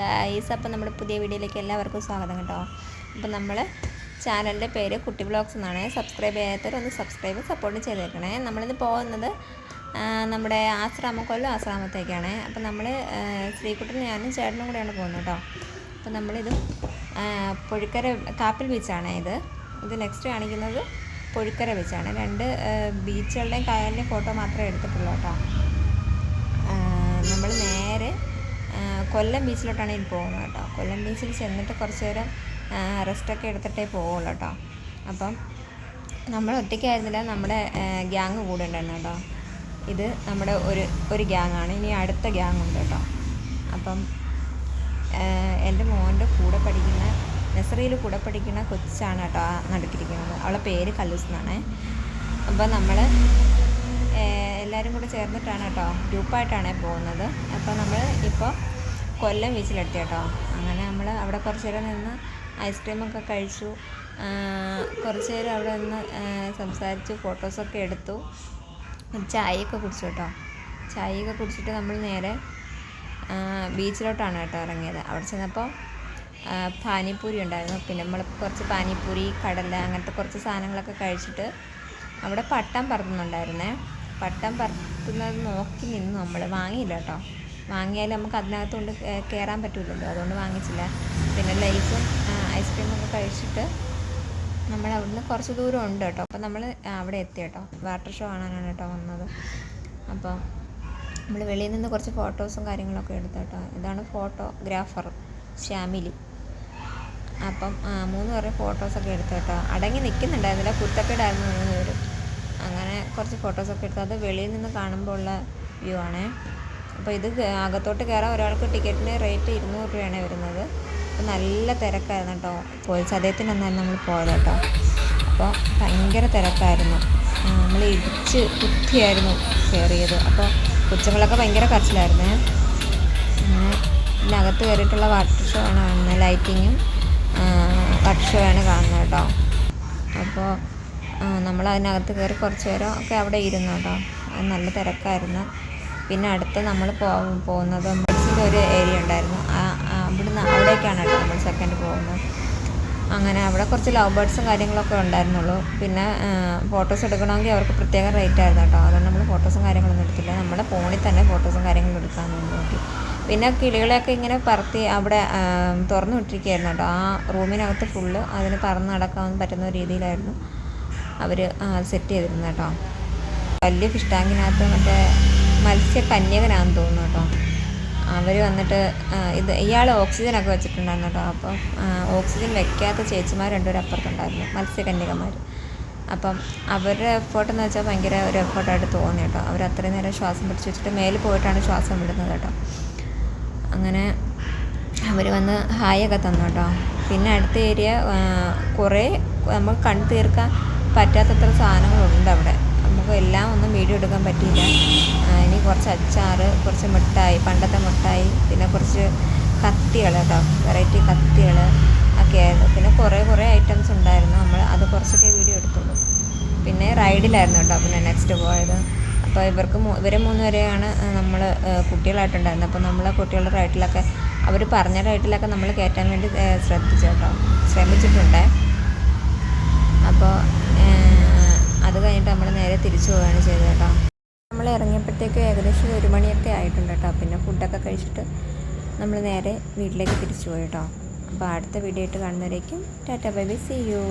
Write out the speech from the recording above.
Guys അപ്പം നമ്മുടെ പുതിയ വീഡിയോയിലേക്ക് എല്ലാവർക്കും സ്വാഗതം കേട്ടോ. അപ്പം നമ്മൾ ചാനലിന്റെ പേര് കുട്ടി ബ്ലോഗ്സ് എന്നാണ്. സബ്സ്ക്രൈബ് ചെയ്യാത്തവർ ഒന്ന് സബ്സ്ക്രൈബ് സപ്പോർട്ട് ചെയ്തേക്കണേ. നമ്മളിന്ന് പോകുന്നത് നമ്മുടെ ആശ്രാമം കൊല്ലം ആശ്രാമത്തേക്കാണ്. അപ്പം നമ്മൾ ശ്രീകുട്ടനും ഞാനും ചേട്ടനും കൂടെയാണ് പോകുന്നത് കേട്ടോ. അപ്പം നമ്മളിത് പുഴുക്കര കാപ്പിൽ ബീച്ചാണ് ഇത്. ഇത് നെക്സ്റ്റ് കാണിക്കുന്നത് പുഴുക്കര ബീച്ചാണ് രണ്ട് ബീച്ചുകളുടെയും കായലിന്റെയും ഫോട്ടോ മാത്രമേ എടുത്തിട്ടുള്ളൂ കേട്ടോ. നമ്മൾ നേരെ കൊല്ലം ബീച്ചിലോട്ടാണ് ഇനി പോകുന്നത് കേട്ടോ. കൊല്ലം ബീച്ചിൽ ചെന്നിട്ട് കുറച്ച് നേരം റെസ്റ്റൊക്കെ എടുത്തിട്ടേ പോവുള്ളൂ കേട്ടോ. അപ്പം നമ്മൾ ഒറ്റയ്ക്കായിരുന്നില്ല നമ്മുടെ ഗ്യാങ് കൂടെ ഉണ്ടായിരുന്നു കേട്ടോ. ഇത് നമ്മുടെ ഒരു ഒരു ഗ്യാങ്ങാണ് ഇനി അടുത്ത ഗ്യാങ് ഉണ്ട് കേട്ടോ. അപ്പം എന്റെ മോന്റെ കൂടെ പഠിക്കുന്ന നഴ്സറിയിൽ കൂടെ പഠിക്കുന്ന കൊച്ചാണ് കേട്ടോ ആ നടുക്കിരിക്കുന്നത്. അവളെ പേര് കല്ലൂസ് എന്നാണ്. അപ്പം നമ്മൾ എല്ലാവരും കൂടെ ചേർന്നിട്ടാണ് കേട്ടോ ഗ്രൂപ്പായിട്ടാണ് പോകുന്നത്. അപ്പോൾ നമ്മൾ ഇപ്പോൾ കൊല്ലം ബീച്ചിലെത്തി കേട്ടോ. അങ്ങനെ നമ്മൾ അവിടെ കുറച്ച് നേരം നിന്ന് ഐസ്ക്രീമൊക്കെ കഴിച്ചു. കുറച്ച് നേരം അവിടെ നിന്ന് സംസാരിച്ചു ഫോട്ടോസൊക്കെ എടുത്തു. ചായയൊക്കെ കുടിച്ചു കേട്ടോ. ചായയൊക്കെ കുടിച്ചിട്ട് നമ്മൾ നേരെ ബീച്ചിലോട്ടാണ് കേട്ടോ ഇറങ്ങിയത്. അവിടെ ചെന്നപ്പോൾ പാനിപ്പൂരി ഉണ്ടായിരുന്നു. പിന്നെ നമ്മൾ കുറച്ച് പാനിപ്പൂരി കടല അങ്ങനത്തെ കുറച്ച് സാധനങ്ങളൊക്കെ കഴിച്ചിട്ട് അവിടെ പട്ടം പറത്തുന്നുണ്ടായിരുന്നേ. പട്ടം പറത്തുന്നത് നോക്കി നിന്ന് നമ്മൾ വാങ്ങിയില്ല കേട്ടോ. വാങ്ങിയാൽ നമുക്ക് അതിനകത്ത് കൊണ്ട് കേ- കയറാൻ പറ്റില്ലല്ലോ അതുകൊണ്ട് വാങ്ങിച്ചില്ല. പിന്നെ ലൈസും ഐസ്ക്രീമൊക്കെ കഴിച്ചിട്ട് നമ്മൾ അവിടുന്ന് കുറച്ച് ദൂരം ഉണ്ട് കേട്ടോ. അപ്പോൾ നമ്മൾ അവിടെ എത്തി കേട്ടോ. വാട്ടർ ഷോ കാണാനാണ് കേട്ടോ വന്നത്. അപ്പോൾ നമ്മൾ വെളിയിൽ നിന്ന് കുറച്ച് ഫോട്ടോസും കാര്യങ്ങളൊക്കെ എടുത്തു കേട്ടോ. ഇതാണ് ഫോട്ടോഗ്രാഫർ ശ്യാമിലി. അപ്പം മൂന്ന് പേരുടെ ഫോട്ടോസൊക്കെ എടുത്തു കേട്ടോ. അടങ്ങി നിൽക്കുന്നുണ്ടായിരുന്നില്ല കുത്തക്കേടായിരുന്നു മൂന്ന് പേരും അങ്ങനെ കുറച്ച് ഫോട്ടോസൊക്കെ എടുത്തു അത് വെളിയിൽ നിന്ന് കാണുമ്പോൾ ഉള്ള വ്യൂ ആണേ. അപ്പോൾ ഇത് അകത്തോട്ട് കയറാൻ ഒരാൾക്ക് ടിക്കറ്റിന് റേറ്റ് ഇരുന്നൂറ് രൂപയാണ് വരുന്നത്. അപ്പോൾ നല്ല തിരക്കായിരുന്നു കേട്ടോ. പോയി സദയത്തിനൊന്നായിരുന്നു നമ്മൾ പോയത് കേട്ടോ. അപ്പോൾ ഭയങ്കര തിരക്കായിരുന്നു. നമ്മൾ ഇടിച്ച് കുത്തിയായിരുന്നു കയറിയത് അപ്പോൾ കൊച്ചുങ്ങളൊക്കെ ഭയങ്കര കരച്ചിലായിരുന്നേ. അങ്ങനെ ഇതിനകത്ത് കയറിയിട്ടുള്ള വാട്ടർ ഷോ ആണ് കാണുന്നത്. ലൈറ്റിങ്ങും വാട്ടർ ഷോ ആണ് കാണുന്നത് കേട്ടോ. അപ്പോൾ നമ്മൾ അതിനകത്ത് കയറി കുറച്ച് നേരം ഒക്കെ അവിടെ ഇരുന്നു കേട്ടോ. അത് നല്ല തിരക്കായിരുന്നു. പിന്നെ അടുത്ത് നമ്മൾ പോകുന്നത് ബഡ്സിന്റെ ഒരു ഏരിയ ഉണ്ടായിരുന്നു. അവിടുന്ന് അവിടേക്കാണ് കേട്ടോ നമ്മൾ സെക്കൻഡ് പോകുന്നത്. അങ്ങനെ അവിടെ കുറച്ച് ലവ് ബേർഡ്സും കാര്യങ്ങളൊക്കെ ഉണ്ടായിരുന്നുള്ളൂ. പിന്നെ ഫോട്ടോസ് എടുക്കണമെങ്കിൽ അവർക്ക് പ്രത്യേക റേറ്റ് ആയിരുന്നു കേട്ടോ. അതുകൊണ്ട് നമ്മൾ ഫോട്ടോസും കാര്യങ്ങളൊന്നും എടുത്തില്ല. നമ്മുടെ ഫോണിൽ തന്നെ ഫോട്ടോസും കാര്യങ്ങളും എടുക്കാൻ നോക്കി. പിന്നെ കിളികളെയൊക്കെ ഇങ്ങനെ പറത്തി അവിടെ തുറന്നു വിട്ടിരിക്കുകയായിരുന്നു കേട്ടോ. ആ റൂമിനകത്ത് ഫുള്ള് അതിന് പറന്ന് നടക്കാൻ പറ്റുന്ന രീതിയിലായിരുന്നു. അവർ സെറ്റ് ചെയ്തിരുന്നത് കേട്ടോ. വലിയ ഫിഷ് ടാങ്കിനകത്ത് മറ്റേ മത്സ്യകന്യകനാണെന്ന് തോന്നുന്നു കേട്ടോ. അവർ വന്നിട്ട് ഇത് ഇയാൾ ഓക്സിജനൊക്കെ വെച്ചിട്ടുണ്ടായിരുന്നു കേട്ടോ. അപ്പം ഓക്സിജൻ വെക്കാത്ത ചേച്ചിമാർ രണ്ടുപേരും അപ്പുറത്തുണ്ടായിരുന്നു മത്സ്യകന്യകമാർ അപ്പം അവരുടെ എഫേർട്ട് എന്ന് വെച്ചാൽ ഭയങ്കര ഒരു എഫേർട്ടായിട്ട് തോന്നി കേട്ടോ. അവർ അത്രയും നേരം ശ്വാസം പിടിച്ച് വെച്ചിട്ട് മേലിൽ പോയിട്ടാണ് ശ്വാസം വിടുന്നത് കേട്ടോ. അങ്ങനെ അവർ വന്ന് ഹായൊക്കെ തന്നു കേട്ടോ. പിന്നെ അടുത്ത ഏരിയ കുറേ നമ്മൾ കണ്ടു തീർക്കാൻ പറ്റാത്തത്ര സാധനങ്ങളുണ്ട് അവിടെ. നമുക്ക് എല്ലാം ഒന്നും വീഡിയോ എടുക്കാൻ പറ്റിയില്ല. ഇനി കുറച്ച് അച്ചാർ കുറച്ച് മിഠായി പണ്ടത്തെ മിഠായി പിന്നെ കുറച്ച് കത്തികൾ കേട്ടോ. വെറൈറ്റി കത്തികൾ ഒക്കെ ആയിരുന്നു. പിന്നെ കുറേ കുറേ ഐറ്റംസ് ഉണ്ടായിരുന്നു. നമ്മൾ അത് കുറച്ചൊക്കെ വീഡിയോ എടുത്തുള്ളൂ. പിന്നെ റൈഡിലായിരുന്നു കേട്ടോ പിന്നെ നെക്സ്റ്റ് പോയത്. അപ്പോൾ ഇവർക്ക് ഇവരെ മൂന്ന് വരെയാണ് നമ്മൾ കുട്ടികളായിട്ടുണ്ടായിരുന്നത്. അപ്പോൾ നമ്മളെ കുട്ടികളുടെ റൈഡിലൊക്കെ അവർ പറഞ്ഞ റൈഡിലൊക്കെ നമ്മൾ കയറ്റാൻ വേണ്ടി ശ്രദ്ധിച്ചു കേട്ടോ. ശ്രമിച്ചിട്ടുണ്ട്. അപ്പോൾ അത് കഴിഞ്ഞിട്ട് നമ്മൾ നേരെ തിരിച്ചു പോവുകയാണ് ചെയ്തത് കേട്ടോ. നമ്മൾ ഇറങ്ങിയപ്പോഴത്തേക്ക് ഏകദേശം ഒരു മണിയൊക്കെ ആയിട്ടുണ്ട് കേട്ടോ. പിന്നെ ഫുഡൊക്കെ കഴിച്ചിട്ട് നമ്മൾ നേരെ വീട്ടിലേക്ക് തിരിച്ചു പോയി കേട്ടോ. അപ്പോൾ അടുത്ത വീഡിയോ ആയിട്ട് കാണുന്നവരേക്കും tata bye bye see you.